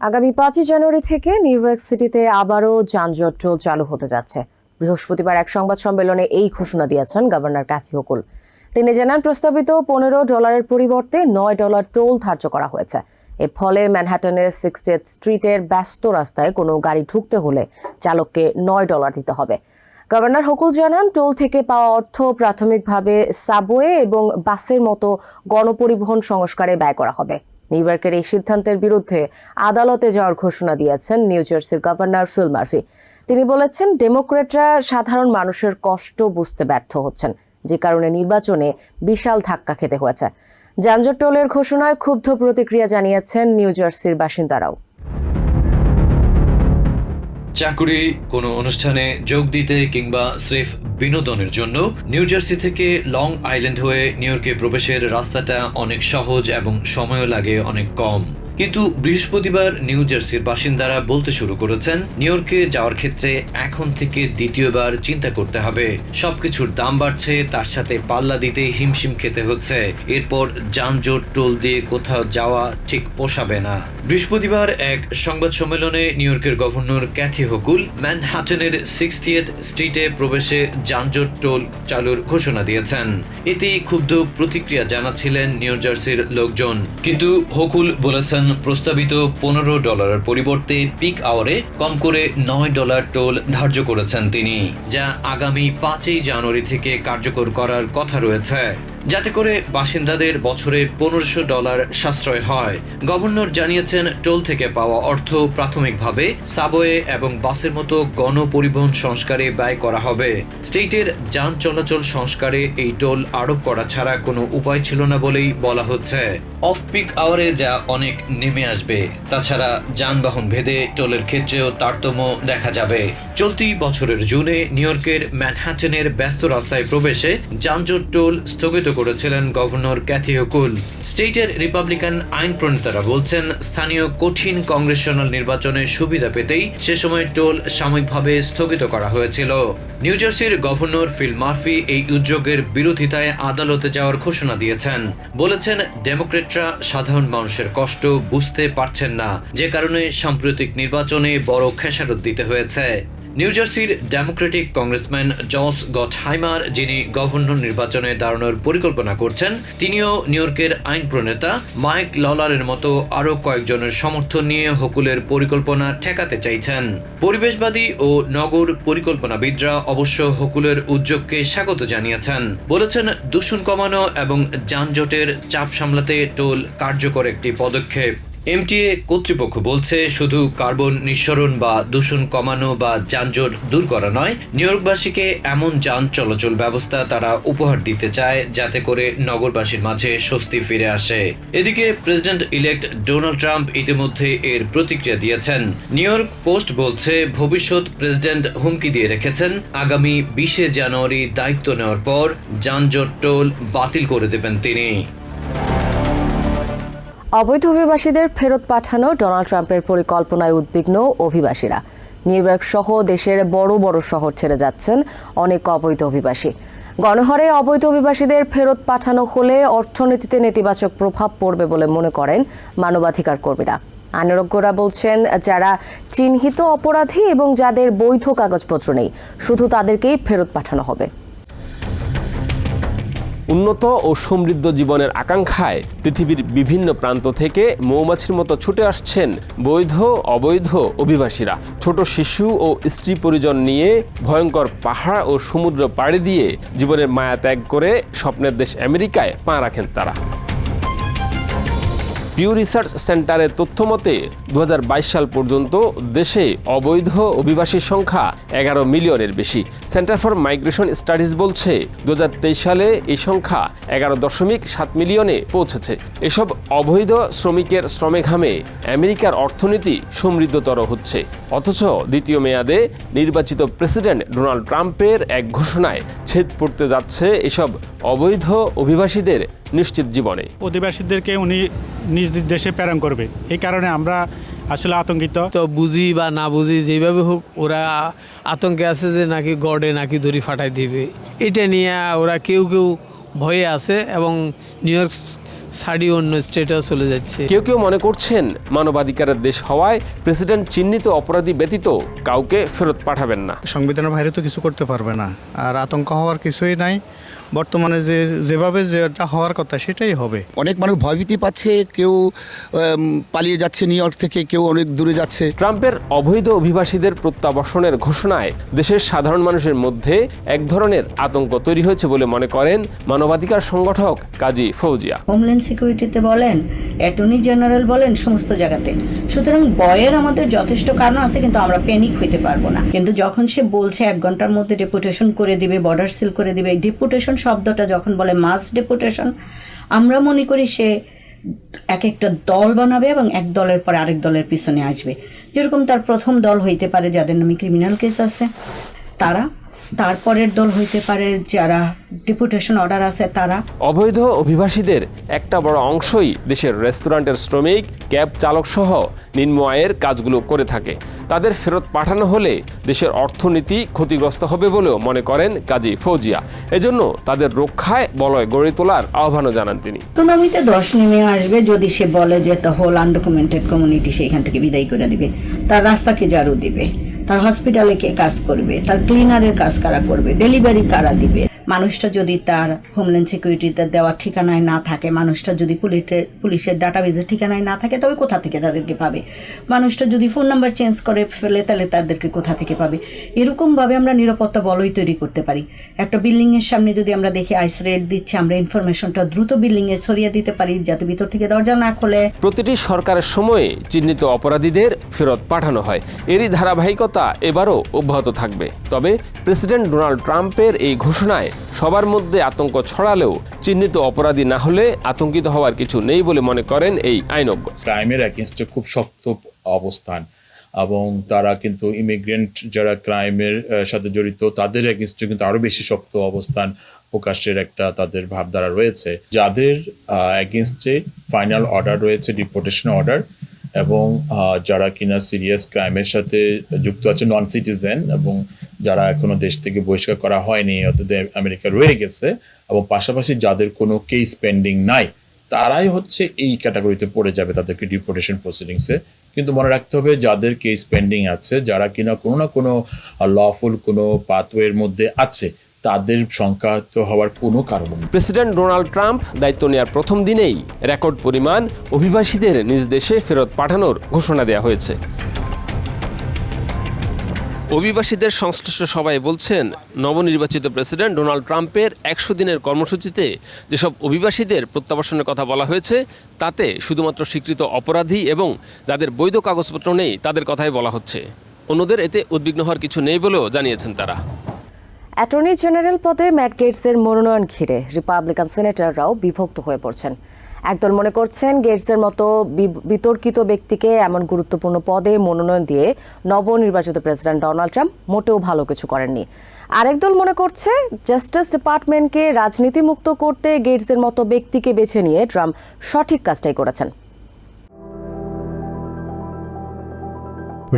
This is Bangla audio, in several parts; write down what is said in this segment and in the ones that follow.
আগামী পাঁচই জানুয়ারি থেকে নিউ ইয়র্ক সিটিতে আবারও যানজট চালু হতে যাচ্ছে। বৃহস্পতিবার এক সংবাদ সম্মেলনে এই ঘোষণা দিয়েছেন গভর্নর ক্যাথি হকুল তিনি জানান, প্রস্তাবিত পনেরো ডলারের পরিবর্তে নয় ডলার টোল ধার্য করা হয়েছে। এর ফলে ম্যানহাটনের সিক্সটিয়েথ স্ট্রিটের ব্যস্ত রাস্তায় কোনো গাড়ি ঢুকতে হলে চালককে নয় ডলার দিতে হবে। গভর্নর হকুল জানান, টোল থেকে পাওয়া অর্থ প্রাথমিকভাবে সাবওয়ে এবং বাসের মতো গণপরিবহন সংস্কারে ব্যয় করা হবে। নিউ ইয়র্কের এই সিদ্ধান্তের বিরুদ্ধে আদালতে যাওয়ার ঘোষণা দিয়েছেন নিউ জার্সির গভর্নর ফিল মার্ফি। তিনি বলেছেন ডেমোক্রেটরা সাধারণ মানুষের কষ্ট বুঝতে ব্যর্থ হচ্ছেন, যে কারণে নির্বাচনে বিশাল ধাক্কা খেতে হয়েছে। যানজট টোলের ঘোষণায় ক্ষুব্ধ প্রতিক্রিয়া জানিয়েছেন নিউ জার্সির বাসিন্দারাও। চাকুরি কোনো অনুষ্ঠানে যোগ দিতে কিংবা স্রেফ বিনোদনের জন্য নিউ জার্সি থেকে লং আইল্যান্ড হয়ে নিউ ইয়র্কে প্রবেশের রাস্তাটা অনেক সহজ এবং সময়ও লাগে অনেক কম। কিন্তু বৃহস্পতিবার নিউ জার্সির বাসিন্দারা বলতে শুরু করেছেন, নিউ ইয়র্কে যাওয়ার ক্ষেত্রে এখন থেকে দ্বিতীয়বার চিন্তা করতে হবে। সবকিছুর দাম বাড়ছে, তার সাথে পাল্লা দিতে হিমশিম খেতে হচ্ছে। এরপর যানজট, টোল দিয়ে কোথাও যাওয়া ঠিক পোষাবে না। বৃহস্পতিবার এক সংবাদ সম্মেলনে নিউ ইয়র্কের গভর্নর ক্যাথি হকুল ম্যানহাটনের সিক্সটিয়েথ স্ট্রিটে প্রবেশে যানজট, টোল চালুর ঘোষণা দিয়েছেন। এতেই ক্ষুব্ধ প্রতিক্রিয়া জানাচ্ছিলেন নিউ জার্সির লোকজন। কিন্তু হকুল বলেছেন প্রস্তাবিত পনেরো ডলারের পরিবর্তে পিক আওয়ারে কম করে নয় ডলার টোল ধার্য করেছেন তিনি, যা আগামী পাঁচই জানুয়ারি থেকে কার্যকর করার কথা রয়েছে। যাতে করে বাসিন্দাদের বছরে পনেরোশো ডলার সাশ্রয় হয়। গভর্নর জানিয়েছেন, টোল থেকে পাওয়া অর্থ প্রাথমিকভাবে সাবওয়ে এবং বাসের মতো গণপরিবহন সংস্কারে ব্যয় করা হবে। স্টেটের যান চলাচল সংস্কারে এই টোল আরোপ করা ছাড়া কোনো উপায় ছিল না বলেই বলা হচ্ছে। অফ পিক আওয়ারে যা অনেক নেমে আসবে, তাছাড়া যানবাহন ভেদে টোলের ক্ষেত্রেও তারতম্য দেখা যাবে। চলতি বছরের জুনে নিউ ইয়র্কের ম্যানহাটনের ব্যস্ত রাস্তায় প্রবেশে যানজট টোল স্থগিত করেছিলেন গভর্নর ক্যাথি হকুল স্টেটের রিপাবলিকান আইন প্রণেতারা বলছেন, স্থানীয় কঠিন কংগ্রেশনাল নির্বাচনের সুবিধা পেতেই সে সময় টোল সাময়িকভাবে স্থগিত করা হয়েছিল। নিউ জার্সির গভর্নর ফিল মার্ফি এই উদ্যোগের বিরোধিতায় আদালতে যাওয়ার ঘোষণা দিয়েছেন। বলেছেন, ডেমোক্রেটরা সাধারণ মানুষের কষ্ট বুঝতে পারছেন না, যে কারণে সাম্প্রতিক নির্বাচনে বড় খেসারত দিতে হয়েছে। নিউ জার্সির ডেমোক্রেটিক কংগ্রেসম্যান জস গটহাইমার যিনি গভর্নর নির্বাচনে দাঁড়ানোর পরিকল্পনা করছেন, তিনিও নিউ ইয়র্কের আইন প্রণেতা। মাইক ললারের মতো আরও কয়েকজনের সমর্থন নিয়ে হকুলের পরিকল্পনা ঠেকাতে চাইছেন। পরিবেশবাদী ও নগর পরিকল্পনাবিদরা অবশ্য হকুলের উদ্যোগকে স্বাগত জানিয়েছেন। বলেছেন, দূষণ কমানো এবং যানজটের চাপ সামলাতে টোল কার্যকর একটি পদক্ষেপ। এমটিএ কর্তৃপক্ষ বলছে, শুধু কার্বন নিঃসরণ বা দূষণ কমানো বা যানজট দূর করা নয় নিউ ইয়র্কবাসীকে এমন যান চলাচল ব্যবস্থা তারা উপহার দিতে চায় যাতে করে নগরবাসীর মাঝে স্বস্তি ফিরে আসে। এদিকে প্রেসিডেন্ট ইলেক্ট ডোনাল্ড ট্রাম্প ইতিমধ্যে এর প্রতিক্রিয়া দিয়েছেন। নিউ ইয়র্ক পোস্ট বলছে, ভবিষ্যৎ প্রেসিডেন্ট হুমকি দিয়ে রেখেছেন, আগামী বিশে জানুয়ারি দায়িত্ব নেওয়ার পর যানজট টোল বাতিল করে দেবেন তিনি। অবৈধ অভিবাসীদের ফেরত পাঠানো ডোনাল্ড ট্রাম্পের পরিকল্পনায় উদ্বিগ্ন অভিবাসীরা। নিউ ইয়র্ক সহ দেশের বড় বড় শহর ছেড়ে যাচ্ছেন অনেক অবৈধ অভিবাসী। গণহারে অবৈধ অভিবাসীদের ফেরত পাঠানো হলে অর্থনীতিতে নেতিবাচক প্রভাব পড়বে বলে মনে করেন মানবাধিকার কর্মীরা। আইনজ্ঞরা বলছেন, যারা চিহ্নিত অপরাধী এবং যাদের বৈধ কাগজপত্র নেই, শুধু তাদেরকেই ফেরত পাঠানো হবে। উন্নত ও সমৃদ্ধ জীবনের আকাঙ্ক্ষায় পৃথিবীর বিভিন্ন প্রান্ত থেকে মৌমাছির মতো ছুটে আসছেন বৈধ, অবৈধ অভিবাসীরা। ছোট শিশু ও স্ত্রী পরিজন নিয়ে ভয়ঙ্কর পাহাড় ও সমুদ্র পাড়ি দিয়ে জীবনের মায়া ত্যাগ করে স্বপ্নের দেশ আমেরিকায় পা রাখেন তারা। পিউ রিসার্চ সেন্টারের তথ্য মতে দু সাল পর্যন্ত দেশে অবৈধ অভিবাসীর সংখ্যা এগারো মিলিয়নের বেশি। সেন্টার ফর মাইগ্রেশন স্টাডিজ বলছে, দুহাজার তেইশ সালে এই সংখ্যা এগারো দশমিক সাত মিলিয়নে পৌঁছেছে। এসব অবৈধ শ্রমিকের শ্রমে ঘামে আমেরিকার অর্থনীতি সমৃদ্ধতর হচ্ছে। অথচ দ্বিতীয় মেয়াদে নির্বাচিত প্রেসিডেন্ট ডোনাল্ড ট্রাম্পের এক ঘোষণায় ছেদ পড়তে যাচ্ছে এসব অবৈধ অভিবাসীদের নিশ্চিত জীবনে। অধিবাসীদেরকে উনি নিজ নিজ দেশে প্রেরণ করবে। এই কারণে আমরা আসলে আতঙ্কিত। তো বুঝি বা না বুঝি যেভাবে হোক ওরা আতঙ্কে আছে যে নাকি গড়ে নাকি দড়ি ফাটাই দিবে। এটা নিয়ে ওরা কেউ কেউ ভয়ে আছে এবং নিউ ইয়র্ক ছাড়িয়ে অন্য স্টেটেও চলে যাচ্ছে। কেউ কেউ মনে করছেন মানবাধিকারের দেশ হওয়ায় প্রেসিডেন্ট চিহ্নিত অপরাধী ব্যতীত কাউকে ফেরত পাঠাবেন না। সংবিধানের বাইরে তো কিছু করতে পারবে না। আর আতঙ্ক হওয়ার কিছুই নাই। বর্তমানে যে যেভাবে যেটা হওয়ার কথা সেটাই হবে। অনেক মানুষ ভয়ভীতি পাচ্ছে কেউ পালিয়ে যাচ্ছে নিউ ইয়র্ক থেকে কেউ অনেক দূরে যাচ্ছে। ট্রাম্পের অবৈধ অভিবাসীদের প্রত্যাবর্ষণের ঘোষণায় দেশের সাধারণ মানুষের মধ্যে এক ধরনের আতঙ্ক তৈরি হয়েছে বলে মনে করেন মানবাধিকার সংগঠক কাজী ফৌজিয়া। হোমল্যান্ড সিকিউরিটিতে বলেন অ্যাটর্নি জেনারেল বলেন সমস্ত জায়গাতে। সুতরাং বয়ের আমাদের যথেষ্ট কারণ আছে কিন্তু আমরা প্যানিক হইতে পারব না। কিন্তু যখন সে বলছে এক ঘণ্টার মধ্যে ডেপুটেশন করে দিবে বর্ডার সিল করে দিবে ডেপুটেশন শব্দটা যখন বলে মাস ডেপুটেশন, আমরা মনে করি সে এক একটা দল বানাবে এবং এক দলের পরে আরেক দলের পিছনে আসবে। যেরকম তার প্রথম দল হইতে পারে যাদের নামে ক্রিমিনাল কেস আছে, তারা তারপরের দল হইতে পারে যারা ডিপুটেশন অর্ডার আছে তারা। অবৈধ অভিবাসীদের একটা বড় অংশই দেশের রেস্টুরেন্টের শ্রমিক ক্যাব চালক সহ নিম্ন আয়ের কাজগুলো করে থাকে। তাদের ফেরত পাঠানো হলে দেশের অর্থনীতি ক্ষতিগ্রস্ত হবে বলেও মনে করেন কাজী ফৌজিয়া। এজন্য তাদের রক্ষায় বলয় গড়ে তোলার আহ্বানও জানান তিনি। ইকোনমিতে দশ নেমে আসবে যদি সে বলে যে দ্য হোল আনডকুমেন্টেড কমিউনিটি সেখান থেকে বিদায় করে দিবে। তার রাস্তাকে জারু দিবে। তার হসপিটালে কে কাজ করবে তার ক্লিনারের কাজ কারা করবে ডেলিভারি কারা দিবে? মানুষটা যদি তার হোমল্যান্ড সিকিউরিটিতে দেওয়ার ঠিকানায় না থাকে, মানুষটা যদি পুলিশের পুলিশের ডাটাবেজের ঠিকানায় না থাকে, তবে কোথা থেকে তাদেরকে পাবে? মানুষটা যদি ফোন নাম্বার চেঞ্জ করে ফেলে, তাহলে তাদেরকে কোথা থেকে পাবে? এরকমভাবে আমরা নিরাপত্তা বলয় তৈরি করতে পারি। একটা বিল্ডিংয়ের সামনে যদি আমরা দেখি আইস রেড দিচ্ছে, আমরা ইনফরমেশনটা দ্রুত বিল্ডিংয়ে ছড়িয়ে দিতে পারি, যাতে ভিতর থেকে দরজা না খোলে। প্রতিটি সরকারের সময়ে চিহ্নিত অপরাধীদের ফেরত পাঠানো হয়। এরই ধারাবাহিকতা এবারও অব্যাহত থাকবে। তবে প্রেসিডেন্ট ডোনাল্ড ট্রাম্পের এই ঘোষণায় সবার মধ্যে আতঙ্ক ছড়ালেও চিহ্নিত অপরাধী না হলে আতঙ্কিত হওয়ার কিছু নেই বলে মনে করেন এই আইনজ্ঞ। ক্রাইমের এগেনস্টে খুব শক্ত অবস্থান এবং তারা কিন্তু ইমিগ্রেন্ট যারা ক্রাইমের সাথে জড়িত, তাদের এগেনস্টে কিন্তু আরও বেশি শক্ত অবস্থান প্রকাশের একটা তাদের ভাবধারা রয়েছে। যাদের এগেনস্টে ফাইনাল অর্ডার রয়েছে ডিপোর্টেশন অর্ডার এবং যারা কিনা সিরিয়াস ক্রাইমের সাথে যুক্ত আছে নন সিটিজেন এবং যারা এখনও দেশ থেকে বহিষ্কার করা হয়নি, অর্থাৎ আমেরিকা রয়ে গেছে, এবং পাশাপাশি যাদের কোনো কেস পেন্ডিং নাই, তারাই হচ্ছে এই ক্যাটাগরিতে পড়ে যাবে তাদেরকে ডিপোর্টেশন প্রসিডিংসে কিন্তু মনে রাখতে হবে, যাদের কেস পেন্ডিং আছে, যারা কিনা কোনো না কোনো লফুল কোনো পাথওয়ের মধ্যে আছে তাদের সংখ্যাত হওয়ার কোনো কারণ নেই। প্রেসিডেন্ট ডোনাল্ড ট্রাম্প দায়িত্ব নেওয়ার প্রথম দিনেই রেকর্ড পরিমাণ অভিবাসীদের নিজ দেশে ফেরত পাঠানোর ঘোষণা দেওয়া হয়েছে। অভিবাসীদের সংশ্লিষ্ট সবাই বলছেন, নবনির্বাচিত প্রেসিডেন্ট ডোনাল্ড ট্রাম্পের একশো দিনের কর্মসূচিতে যেসব অভিবাসীদের প্রত্যাবাসনের কথা বলা হয়েছে, তাতে শুধুমাত্র স্বীকৃত অপরাধী এবং যাদের বৈধ কাগজপত্র নেই, তাদের কথাই বলা হচ্ছে। অন্যদের এতে উদ্বিগ্ন হওয়ার কিছু নেই বলেও জানিয়েছেন তারা। অ্যাটর্নি জেনারেল পদে ম্যাট গেটসের মনোনয়ন ঘিরে রিপাবলিকান সিনেটররাও বিভক্ত হয়ে পড়ছেন। একদল মনে করছেন গেটসের মতো বিতর্কিত ব্যক্তিকে এমন গুরুত্বপূর্ণ পদে মনোনয়ন দিয়ে নবনির্বাচিত প্রেসিডেন্ট ডোনাল্ড ট্রাম্প মোটেও ভালো কিছু করেননি। আরেক দল মনে করছে জাস্টিস ডিপার্টমেন্টকে রাজনীতিমুক্ত করতে গেটসের মতো ব্যক্তিকে বেছে নিয়ে ট্রাম্প সঠিক কাজটাই করেছেন।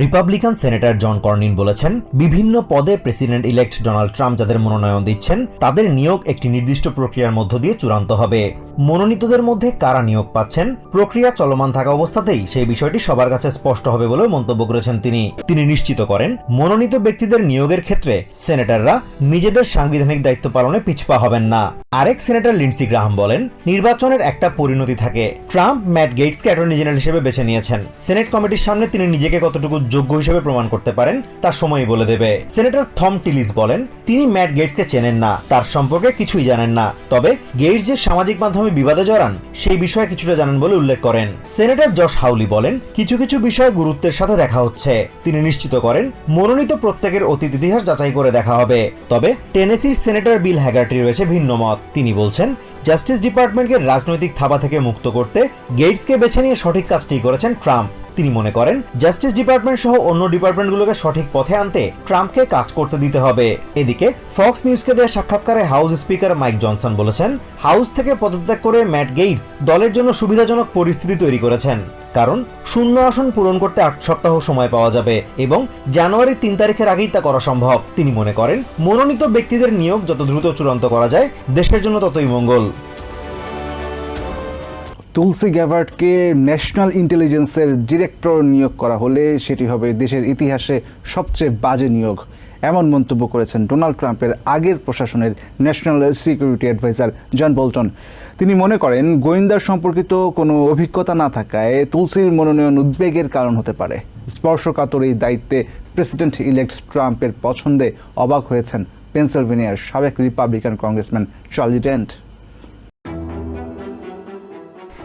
রিপাবলিকান সেনেটর জন কর্নিন বলেছেন, বিভিন্ন পদে প্রেসিডেন্ট ইলেক্ট ডোনাল্ড ট্রাম্প যাদের মনোনয়ন দিচ্ছেন, তাদের নিয়োগ একটি নির্দিষ্ট প্রক্রিয়ার মধ্য দিয়ে চূড়ান্ত হবে। মনোনীতদের মধ্যে কারা নিয়োগ পাচ্ছেন, প্রক্রিয়া চলমান থাকা অবস্থাতেই সেই বিষয়টি সবার কাছে স্পষ্ট হবে বলেও মন্তব্য করেছেন তিনি। তিনি নিশ্চিত করেন, মনোনীত ব্যক্তিদের নিয়োগের ক্ষেত্রে সেনেটররা নিজেদের সাংবিধানিক দায়িত্ব পালনে পিছপা হবেন না। আরেক সেনেটর লিন্ডসি গ্রাহাম বলেন, নির্বাচনের একটা পরিণতি থাকে। ট্রাম্প ম্যাট গেটসকে অ্যাটর্নি জেনারেল হিসেবে বেছে নিয়েছেন। সেনেট কমিটির সামনে তিনি নিজেকে কতটুকু যোগ্য হিসেবে প্রমাণ করতে পারেন, তা সময়ই বলে দেবে। সেনেটর থম টিলিস বলেন, তিনি ম্যাট গেটসকে চেনেন না, তার সম্পর্কে কিছুই জানেন না। তবে গেটস যে সামাজিক মাধ্যমে বিবাদে জড়ান, সেই বিষয়ে কিছুটা জানেন বলে উল্লেখ করেন। সেনেটর জশ হাউলি বলেন, কিছু কিছু বিষয় গুরুত্বের সাথে দেখা হচ্ছে। তিনি নিশ্চিত করেন, মনোনীত প্রত্যেকের অতীত ইতিহাস যাচাই করে দেখা হবে। তবে টেনেসির সেনেটর বিল হ্যাগার্টি রয়েছে ভিন্ন মত। তিনি বলছেন, জাস্টিস ডিপার্টমেন্টকে রাজনৈতিক থাবা থেকে মুক্ত করতে গেটসকে বেছে নিয়ে সঠিক কাজটি করেছেন ট্রাম্প। তিনি মনে করেন জাস্টিস ডিপার্টমেন্ট সহ অন্য ডিপার্টমেন্টগুলোকে সঠিক পথে আনতে ট্রাম্পকে কাজ করতে দিতে হবে। এদিকে ফক্স নিউজকে দেওয়া সাক্ষাৎকারে হাউস স্পিকার মাইক জনসন বলেছেন হাউস থেকে পদত্যাগ করে ম্যাট গেটস দলের জন্য সুবিধাজনক পরিস্থিতি তৈরি করেছেন। কারণ, শূন্য আসন পূরণ করতে আট সপ্তাহ সময় পাওয়া যাবে এবং জানুয়ারির তিন তারিখের আগেই তা করা সম্ভব। তিনি মনে করেন, মনোনীত ব্যক্তিদের নিয়োগ যত দ্রুত চূড়ান্ত করা যায়, দেশের জন্য ততই মঙ্গল। তুলসি গ্যাভার্টকে ন্যাশনাল ইন্টেলিজেন্সের ডিরেক্টর নিয়োগ করা হলে সেটি হবে দেশের ইতিহাসে সবচেয়ে বাজে নিয়োগ। এমন মন্তব্য করেছেন ডোনাল্ড ট্রাম্পের আগের প্রশাসনের national security adviser John Bolton. তিনি মনে করেন, গোয়েন্দা সম্পর্কিত কোনো অভিজ্ঞতা না থাকায় তুলসির মনোনয়ন উদ্বেগের কারণ হতে পারে। স্পর্শকাতর এই দায়িত্বে প্রেসিডেন্ট ইলেক্ট ট্রাম্পের পছন্দে অবাক হয়েছেন পেনসিলভেনিয়ার সাবেক Republican congressman Charlie Dent.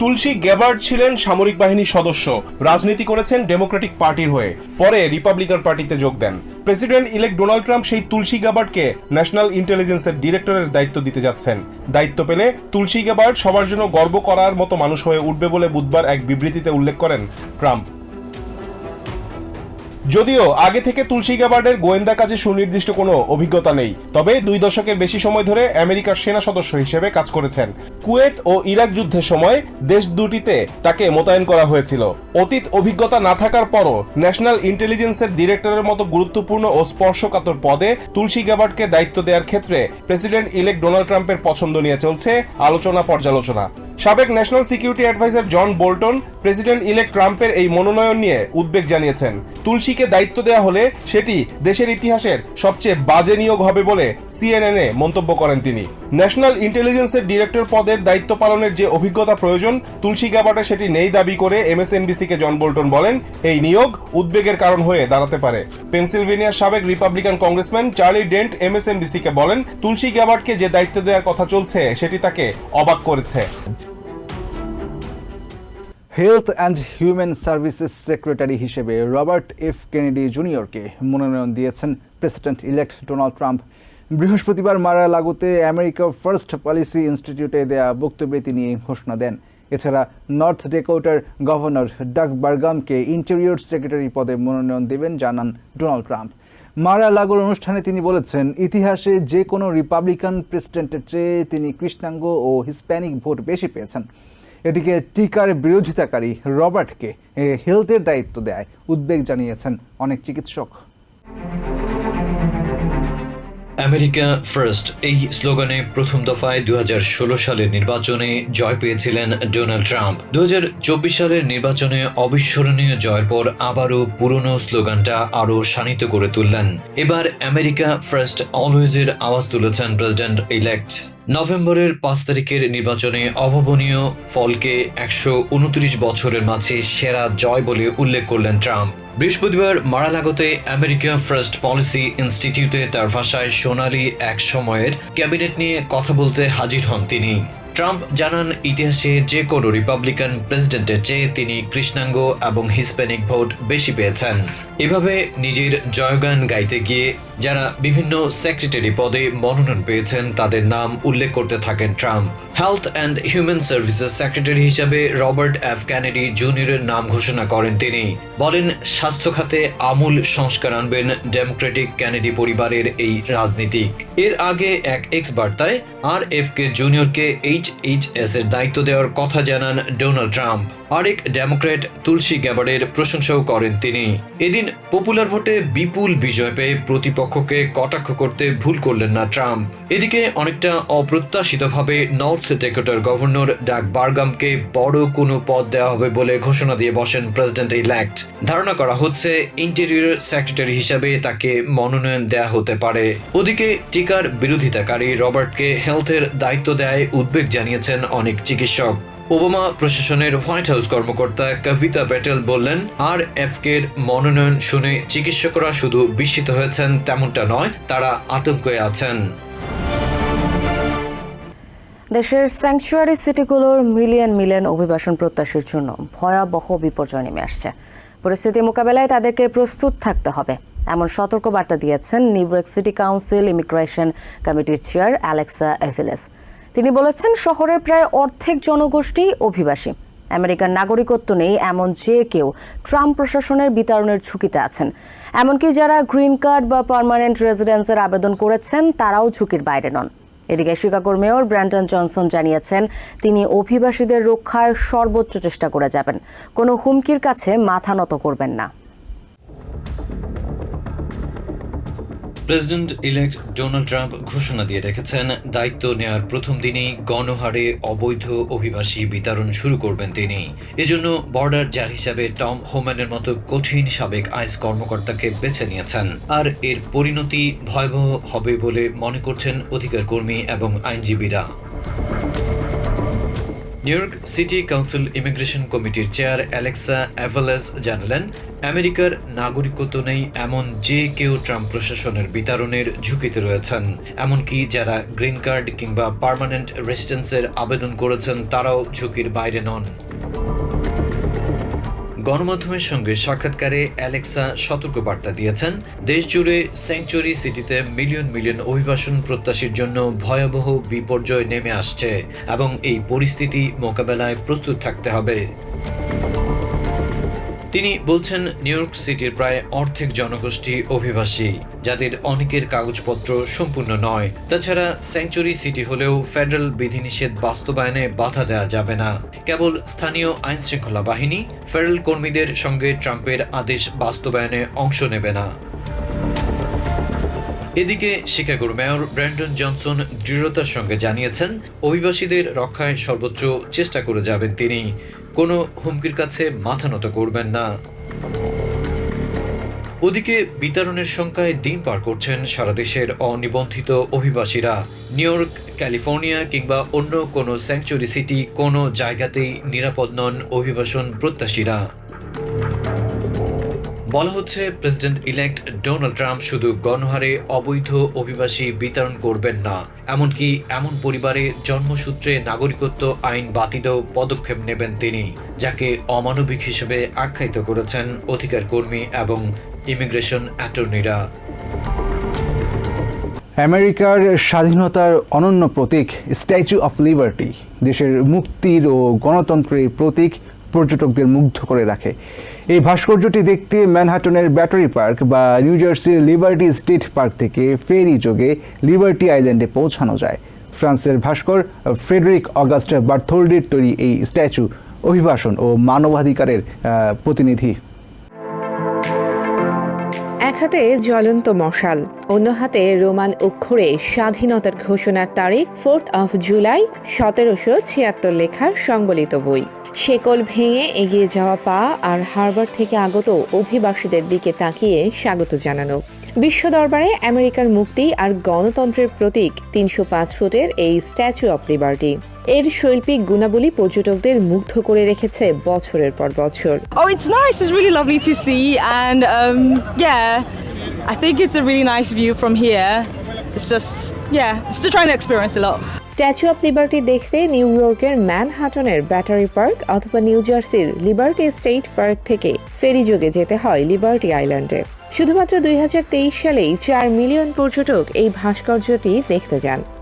Tulsi Gabbard ছিলেন সামরিক বাহিনীর সদস্য। রাজনীতি করেছেন ডেমোক্রেটিক পার্টির হয়ে। পরে রিপাবলিকান পার্টিতে যোগ দেন। প্রেসিডেন্ট ইলেক্ট ডোনাল্ড ট্রাম্প সেই তুলসী গেবার্ডকে ন্যাশনাল ইন্টেলিজেন্সের ডিরেক্টরের দায়িত্ব দিতে যাচ্ছেন। দায়িত্ব পেলে তুলসী গ্যাবার্ড সবার জন্য গর্ব করার মতো মানুষ হয়ে উঠবে বলে বুধবার এক বিবৃতিতে উল্লেখ করেন ট্রাম্প। যদিও আগে থেকে তুলসী গ্যাবার্ডের গোয়েন্দা কাজে সুনির্দিষ্ট কোনো অভিজ্ঞতা নেই, তবে দুই দশকের বেশি সময় ধরে আমেরিকার সেনা সদস্য হিসেবে কাজ করেছেন। কুয়েত ও ইরাক যুদ্ধের সময় দেশ দুটিতে তাকে মোতায়েন করা হয়েছিল। অতীত অভিজ্ঞতা না থাকার পরও ন্যাশনাল ইন্টেলিজেন্সের ডিরেক্টরের মতো গুরুত্বপূর্ণ ও স্পর্শকাতর পদে তুলসী গ্যাবার্ডকে দায়িত্ব দেওয়ার ক্ষেত্রে প্রেসিডেন্ট ইলেক্ট ডোনাল্ড ট্রাম্পের পছন্দ নিয়ে চলছে আলোচনা পর্যালোচনা। সাবেক national security adviser John Bolton president elect ট্রাম্পের এই মনোনয়ন নিয়ে উদ্বেগ জানিয়েছেন। তুলসীকে দায়িত্ব দেওয়া হলে সেটি দেশের ইতিহাসের সবচেয়ে বাজে নিয়োগ হবে বলে সিএনএনএ মন্তব্য করেন তিনি। ন্যাশনাল ইন্টেলিজেন্সের ডিরেক্টর পদের দায়িত্ব পালনের যে অভিজ্ঞতা প্রয়োজন, তুলসী গ্যাবার্টে সেটি নেই দাবি করে এমএসএনবিসিকে জন বোল্টন বলেন, এই নিয়োগ উদ্বেগের কারণ হয়ে দাঁড়াতে পারে। পেনসিলভেনিয়ার সাবেক রিপাবলিকান কংগ্রেসম্যান চার্লি ডেন্ট এমএসএনবিসিকে বলেন, তুলসী গ্যাবার্টকে যে দায়িত্ব দেওয়ার কথা চলছে, সেটি তাকে অবাক করেছে। Health and human services secretary হিসেবে রবার্ট এফ কেনেডি জুনিয়রকে মনোনয়ন দিয়েছেন প্রেসিডেন্ট ইলেক্ট ডোনাল্ড ট্রাম্প বৃহস্পতিবার মারা লাগুতে আমেরিকা ফার্স্ট পলিসি ইনস্টিটিউটে দেয়া বক্তব্যে তিনি ঘোষণা দেন। এছাড়া নর্থ ডেকোটার গভর্নর ডাক বার্গামকে ইন্টেরিয়র সেক্রেটারি পদে মনোনয়ন দেবেন জানান ডোনাল্ড ট্রাম্প মারা লাগোর অনুষ্ঠানে তিনি বলেছেন, ইতিহাসে যে কোনো রিপাবলিকান প্রেসিডেন্টের চেয়ে তিনি কৃষ্ণাঙ্গ ও হিসপ্যানিক ভোট বেশি পেয়েছেন। এদিকে টিকার বিরোধিতাকারী রবার্টকে হেলথের দায়িত্ব দেয়, উদ্বেগ জানিয়েছেন অনেক চিকিৎসক। আমেরিকা ফার্স্ট, এই স্লোগানে প্রথম দফায় দু সালের নির্বাচনে জয় পেয়েছিলেন ডোনাল্ড ট্রাম্প। দুই হাজার চব্বিশ সালের নির্বাচনে অবিস্মরণীয় জয়ের পর আবারও পুরনো স্লোগানটা আরও শানিত করে তুললেন। এবার আমেরিকা ফার্স্ট, অলওয়েজের আওয়াজ তুলেছেন প্রেসিডেন্ট ইলেক্ট নভেম্বরের পাঁচ তারিখের নির্বাচনে অভাবনীয় ফলকে একশো উনত্রিশ বছরের মাঝে সেরা জয় বলে উল্লেখ করলেন ট্রাম্প। বৃহস্পতিবার মারালাগোতে আমেরিকা ফার্স্ট পলিসি ইনস্টিটিউটে তার ভাষায় সোনালি এক সময়ের ক্যাবিনেট নিয়ে কথা বলতে হাজির হন তিনি। ট্রাম্প জানান, ইতিহাসে যে কোনো রিপাবলিকান প্রেসিডেন্টের চেয়ে তিনি কৃষ্ণাঙ্গ এবং হিসপ্যানিক ভোট বেশি পেয়েছেন। এভাবে নিজের জয়গান গাইতে গিয়ে যারা বিভিন্ন সেক্রেটারি পদে মনোনয়ন পেয়েছেন, তাদের নাম উল্লেখ করতে থাকেন Trump. Health and human services secretary হিসাবে রবার্ট এফ ক্যানেডি জুনিয়রের নাম ঘোষণা করেন তিনি। বলেন, স্বাস্থ্য খাতে আমূল সংস্কার আনবেন ডেমোক্রেটিক ক্যানেডি পরিবারের এই রাজনীতিক। এর আগে এক এক্স বার্তায় আর এফ কে জুনিয়রকে এইচ এইচ এস এর দায়িত্ব দেওয়ার কথা জানান ডোনাল্ড ট্রাম্প। আরেক ডেমোক্র্যাট তুলসী গ্যাবার্ডের প্রশংসাও করেন তিনি। এদিন পপুলার ভোটে বিপুল বিজয় পেয়ে প্রতিপক্ষকে কটাক্ষ করতে ভুল করলেন না ট্রাম্প। এদিকে অনেকটা অপ্রত্যাশিতভাবে নর্থ ডেকোটার গভর্নর ডাক বার্গামকে বড় কোনো পদ দেওয়া হবে বলে ঘোষণা দিয়ে বসেন প্রেসিডেন্ট ইলেক্ট। ধারণা করা হচ্ছে ইন্টেরিয়র সেক্রেটারি হিসাবে তাকে মনোনয়ন দেয়া হতে পারে। ওদিকে টিকার বিরোধিতাকারী রবার্টকে হেলথের দায়িত্ব দেয় উদ্বেগ জানিয়েছেন অনেক চিকিৎসক। ওবামা প্রশাসনের হোয়াইট হাউস কর্মকর্তা কবিতা প্যাটেল বললেন আর এফ এর মনোনয়ন শুনে চিকিৎসকরা শুধু বিস্মিত হয়েছেন তেমনটা নয়, তারা আতঙ্কে আছেন। দেশের স্যাংচুয়ারি সিটিগুলোর মিলিয়ন মিলিয়ন অভিবাসন প্রত্যাশীর জন্য ভয়াবহ বিপর্যয় নেমে আসছে। পরিস্থিতি মোকাবেলায় তাদেরকে প্রস্তুত থাকতে হবে। এমন সতর্ক বার্তা দিয়েছেন New York city council immigration কমিটির চেয়ার অ্যালেক্সা এভিলেস তিনি বলেছেন, শহরের প্রায় অর্ধেক জনগোষ্ঠী অভিবাসী। আমেরিকার নাগরিকত্ব নেই এমন যে কেউ ট্রাম্প প্রশাসনের বিতরণের ঝুঁকিতে আছেন। এমনকি যারা গ্রিন কার্ড বা পার্মানেন্ট রেসিডেন্সের আবেদন করেছেন, তারাও ঝুঁকির বাইরে নন। এদিকে শিকাগোর মেয়র ব্র্যান্টন জনসন জানিয়েছেন, তিনি অভিবাসীদের রক্ষায় সর্বোচ্চ চেষ্টা করে যাবেন। কোনো হুমকির কাছে মাথা নত করবেন না। প্রেসিডেন্ট ইলেক্ট ডোনাল্ড ট্রাম্প ঘোষণা দিয়ে রেখেছেন, দায়িত্ব নেয়ার প্রথম দিনেই গণহারে অবৈধ অভিবাসী বিতরণ শুরু করবেন তিনি। এজন্য বর্ডার জার হিসাবে টম হোম্যানের মতো কঠিন সাবেক আইস কর্মকর্তাকে বেছে নিয়েছেন। আর এর পরিণতি ভয়াবহ হবে বলে মনে করছেন অধিকার কর্মী এবং আইনজীবীরা। New York city council immigration কমিটির চেয়ার অ্যালেক্সা অ্যাভালেস জানালেন, আমেরিকার নাগরিকত্ব নেই এমন যে কেউ ট্রাম্প প্রশাসনের বিতরণের ঝুঁকিতে রয়েছেন। এমনকি যারা গ্রিন কার্ড কিংবা পার্মানেন্ট রেসিডেন্সের আবেদন করেছেন, তারাও ঝুঁকির বাইরে নন। গণমাধ্যমের সঙ্গে সাক্ষাৎকারে অ্যালেক্সা সতর্কবার্তা দিয়েছেন। দেশ জুড়ে স্যাংচুরি সিটিতে মিলিয়ন মিলিয়ন অভিবাসন প্রত্যাশীর জন্য ভয়াবহ বিপর্যয় নেমে আসছে এবং এই পরিস্থিতি মোকাবেলায় প্রস্তুত থাকতে হবে। তিনি বলছেন, নিউ ইয়র্ক সিটির প্রায় অর্ধেক জনগোষ্ঠী অভিবাসী, যাদের অনেকের কাগজপত্র সম্পূর্ণ নয়। তাছাড়া স্যাংচুরি সিটি হলেও ফেডারেল বিধিনিষেধ বাস্তবায়নে বাধা দেওয়া যাবে না। কেবল স্থানীয় আইন শৃঙ্খলা বাহিনী, ফেডারেল কর্মীদের সঙ্গে ট্রাম্পের আদেশ বাস্তবায়নে অংশ নেবে না। এদিকে শিকাগোর মেয়র ব্র্যান্ডন জনসন দৃঢ়তার সঙ্গে জানিয়েছেন, অভিবাসীদের রক্ষায় সর্বোচ্চ চেষ্টা করে যাবেন তিনি। কোনো হুমকির কাছে মাথা নত করবেন না। ওদিকে বিতরণের সংখ্যায় দিন পার করছেন সারা দেশের অনিবন্ধিত অভিবাসীরা। নিউ ইয়র্ক, ক্যালিফোর্নিয়া কিংবা অন্য কোনো স্যাংচুরি সিটি কোনো জায়গাতেই নিরাপদ নন অভিবাসন প্রত্যাশীরা। বলা হচ্ছে প্রেসিডেন্ট ইলেক্ট ডোনাল্ড ট্রাম্প শুধু গণহারে অবৈধ অভিবাসী বিতরণ করবেন না, এমনকি এমন পরিবারে জন্মসূত্রে নাগরিকত্ব আইন বাতিলও পদক্ষেপ নেবেন তিনি, যাকে অমানবিক হিসেবে আখ্যায়িত করেছেন অধিকার কর্মী এবং ইমিগ্রেশন অ্যাটর্নিরা। আমেরিকার স্বাধীনতার অনন্য প্রতীক, স্ট্যাচু অফ লিবার্টি, দেশের মুক্তির ও গণতন্ত্রের প্রতীক পর্যটকদের মুগ্ধ করে রাখে। এই ভাস্কর্যটি দেখতে ম্যানহাটনের ব্যাটারি পার্ক বা নিউ জার্সির লিবার্টি স্টেট পার্ক থেকে ফেরি যোগে লিবার্টি আইল্যান্ডে পৌঁছানো যায়। ফ্রান্সের ভাস্কর ফ্রেডরিক অগাস্ট বার্থোল্ডির তৈরি এই স্ট্যাচু অভিবাসন ও মানবাধিকারের প্রতিনিধি। এক হাতে জ্বলন্ত মশাল, অন্য হাতে রোমান অক্ষরে স্বাধীনতার ঘোষণার তারিখ, ফোর্থ অফ জুলাই, সতেরোশো ছিয়াত্তর লেখা সংবলিত বই। শেকল ভেঙে এগিয়ে যাওয়া পা আর হারবার থেকে আগত অভিবাসীদের দিকে তাকিয়ে স্বাগত জানানো। বিশ্ব দরবারে আমেরিকার মুক্তি আর গণতন্ত্রের প্রতীক তিনশো পাঁচ ফুটের এই স্ট্যাচু অফ লিবার্টি। এর শৈল্পিক গুণাবলী পর্যটকদের মুগ্ধ করে রেখেছে বছরের পর বছর। Oh, um, I think it's a really nice view from here. It's just, yeah, just to try and experience a lot. Statue of Liberty দেখতে নিউ ইয়র্কের ম্যানহাটনের ব্যাটারি পার্ক অথবা নিউ জার্সির লিবার্টি স্টেট পার্ক থেকে ফেরি যোগে যেতে হয় লিবার্টি আইল্যান্ডে শুধুমাত্র দুই হাজার তেইশ সালেই চার মিলিয়ন পর্যটক এই ভাস্কর্যটি দেখতে যান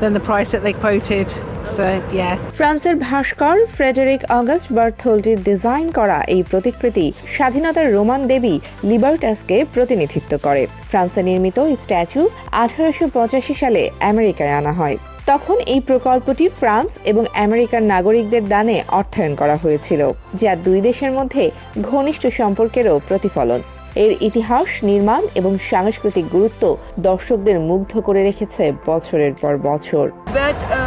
than the price that they quoted, so yeah. ফ্রান্সের ভাস্কর ফ্রেডেরিক অগাস্ট বার্থোল্টির ডিজাইন করা এই প্রতিকৃতি স্বাধীনতার রোমান দেবী লিবার্টাসকে প্রতিনিধিত্ব করে। ফ্রান্সে নির্মিত স্ট্যাচু আঠারোশো পঁচাশি সালে আমেরিকায় আনা হয়। তখন এই প্রকল্পটি ফ্রান্স এবং আমেরিকার নাগরিকদের দানে অর্থায়ন করা হয়েছিল যা দুই দেশের মধ্যে ঘনিষ্ঠ সম্পর্কেরও প্রতিফলন। এর ইতিহাস নির্মাণ এবং সাংস্কৃতিক গুরুত্ব দর্শকদের মুগ্ধ করে রেখেছে বছরের পর বছর। But uh,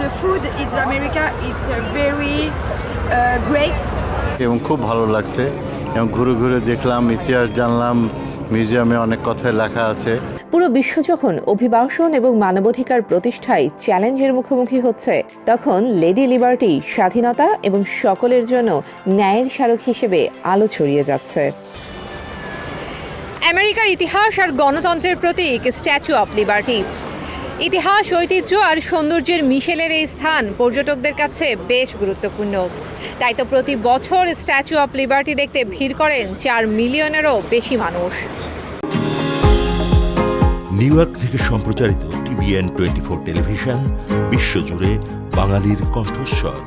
the food in America it's uh, very uh, great. এবং খুব ভালো লাগছে। এবং ঘুরে ঘুরে দেখলাম ইতিহাস জানলাম মিউজিয়ামে অনেক কথাই লেখা আছে। পুরো বিশ্ব যখন অভিবাসন এবং মানবাধিকার প্রতিষ্ঠায় চ্যালেঞ্জের মুখোমুখি হচ্ছে তখন লেডি লিবার্টি স্বাধীনতা এবং সকলের জন্য ন্যায়ের স্মারক হিসেবে আলো ছড়িয়ে যাচ্ছে। আমেরিকার ইতিহাস আর গণতন্ত্রের প্রতীক স্ট্যাচু অফ লিবার্টি ইতিহাস, ঐতিহ্য আর সৌন্দর্যের মিশেলের এই স্থান পর্যটকদের কাছে বেশ গুরুত্বপূর্ণ। তাই তো প্রতি বছর স্ট্যাচু অফ লিবার্টি দেখতে ভিড় করেন চার মিলিয়নেরও বেশি মানুষ। নিউ ইয়র্ক থেকে সম্প্রচারিত টিভিএন টোয়েন্টি ফোর টেলিভিশন, বিশ্বজুড়ে বাঙালির কণ্ঠস্বর।